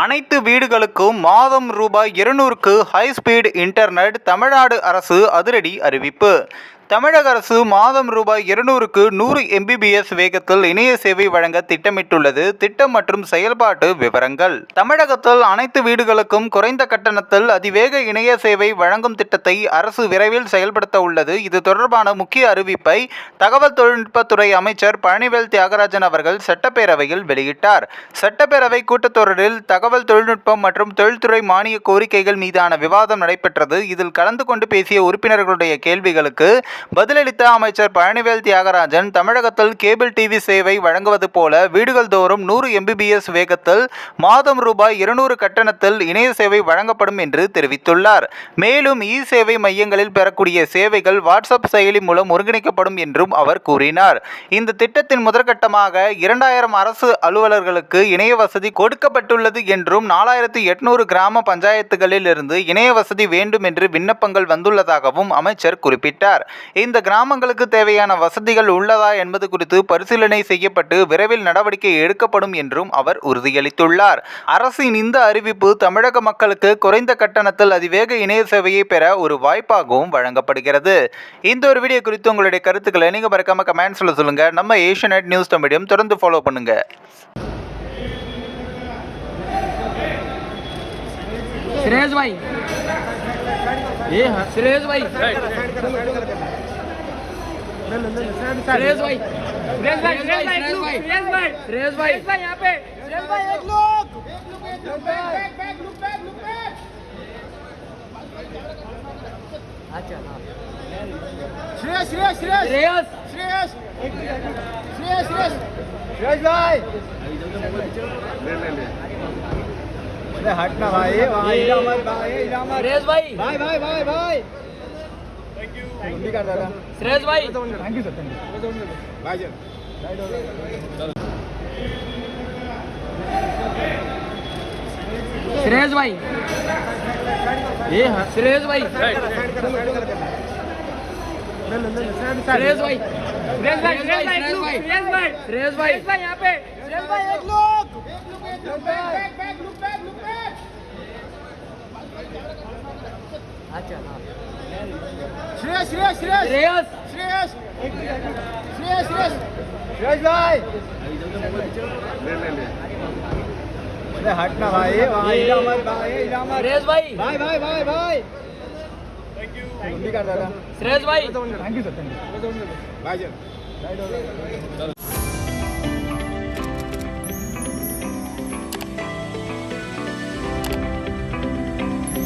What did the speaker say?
அனைத்து வீடுகளுக்கும் மாதம் ரூபாய் இருநூறுக்கு ஹைஸ்பீடு இன்டர்நெட் தமிழ்நாடு அரசு அதிரடி அறிவிப்பு. தமிழக அரசு மாதம் ரூபாய் இருநூறுக்கு நூறு எம்பிபிஎஸ் வேகத்தில் இணைய சேவை வழங்க திட்டமிட்டுள்ளது. திட்டம் மற்றும் செயல்பாட்டு விவரங்கள். தமிழகத்தில் அனைத்து வீடுகளுக்கும் குறைந்த கட்டணத்தில் அதிவேக இணைய சேவை வழங்கும் திட்டத்தை அரசு விரைவில் செயல்படுத்த உள்ளது. இது தொடர்பான முக்கிய அறிவிப்பை தகவல் தொழில்நுட்பத்துறை அமைச்சர் பழனிவேல் தியாகராஜன் அவர்கள் சட்டப்பேரவையில் வெளியிட்டார். சட்டப்பேரவை கூட்டத்தொடரில் தகவல் தொழில்நுட்பம் மற்றும் தொழில்துறை மானிய கோரிக்கைகள் மீதான விவாதம் நடைபெற்றது. இதில் கலந்து கொண்டு பேசிய உறுப்பினர்களுடைய கேள்விகளுக்கு பதிலளித்த அமைச்சர் பழனிவேல் தியாகராஜன் தமிழகத்தில் கேபிள் டிவி சேவை வழங்குவது போல வீடுகள் தோறும் நூறு எம்பிபிஎஸ் வேகத்தில் மாதம் ரூபாய் இருநூறு கட்டணத்தில் இணைய சேவை வழங்கப்படும் என்று தெரிவித்துள்ளார். மேலும் இ சேவை மையங்களில் பெறக்கூடிய சேவைகள் வாட்ஸ்அப் செயலி மூலம் ஒருங்கிணைக்கப்படும் என்றும் அவர் கூறினார். இந்த திட்டத்தின் முதற்கட்டமாக இரண்டாயிரம் அரசு அலுவலர்களுக்கு இணைய வசதி கொடுக்கப்பட்டுள்ளது என்றும் நாலாயிரத்தி எட்நூறு கிராம பஞ்சாயத்துகளில் இருந்து இணைய வசதி வேண்டும் என்று விண்ணப்பங்கள் வந்துள்ளதாகவும் அமைச்சர் குறிப்பிட்டார். இந்த கிராமங்களுக்கு தேவையான வசதிகள் உள்ளதா என்பது குறித்து பரிசீலனை செய்யப்பட்டு விரைவில் நடவடிக்கை எடுக்கப்படும் என்றும் அவர் உறுதியளித்துள்ளார். அரசின் இந்த அறிவிப்பு தமிழக மக்களுக்கு குறைந்த கட்டணத்தில் அதிவேக இணைய சேவையை பெற ஒரு வாய்ப்பாகவும் வழங்கப்படுகிறது. இந்த ஒரு வீடியோ குறித்து உங்களுடைய கருத்துக்களை நீங்கள் மறக்காம கமெண்ட்ஸில் சொல்லுங்கள் நம்ம ஏஷியநெட் நியூஸ் தமிழையும் தொடர்ந்து ஃபாலோ பண்ணுங்கள் શ્રેયસભાઈ એ હા શ્રેયસભાઈ શ્રેયસભાઈ શ્રેયસભાઈ શ્રેયસભાઈ શ્રેયસભાઈ યહાં પે શ્રેયસભાઈ એક લુક એક look back back look back look back અચ્છા શ્રેયસ શ્રેયસ શ્રેયસ શ્રેયસ શ્રેયસ શ્રેયસ શ્રેયસ શ્રેયસભાઈ લે લે લે अरे हट ना भाई वहाँ इला मत भाई इला मत। सुरेश भाई। भाई भाई भाई भाई। थैंक यू जल्दी कर दादा सुरेश भाई thank you sir thank you भाई जन सुरेश भाई। ये हाँ। सुरेश भाई। सुरेश भाई। सुरेश भाई सुरेश भाई सुरेश भाई सुरेश भाई। यहाँ पे सुरेश भाई। एक लोग। अच्छा, हाँ। श्रेयस श्रेयस श्रेयस। श्रेयस। श्रेयस। श्रेयस श्रेयस। भाई। अरे हटना भाई। भाई। श्रेयस भाई। भाई भाई भाई भाई। श्रेयस भाई। Thank you sir thank you भाई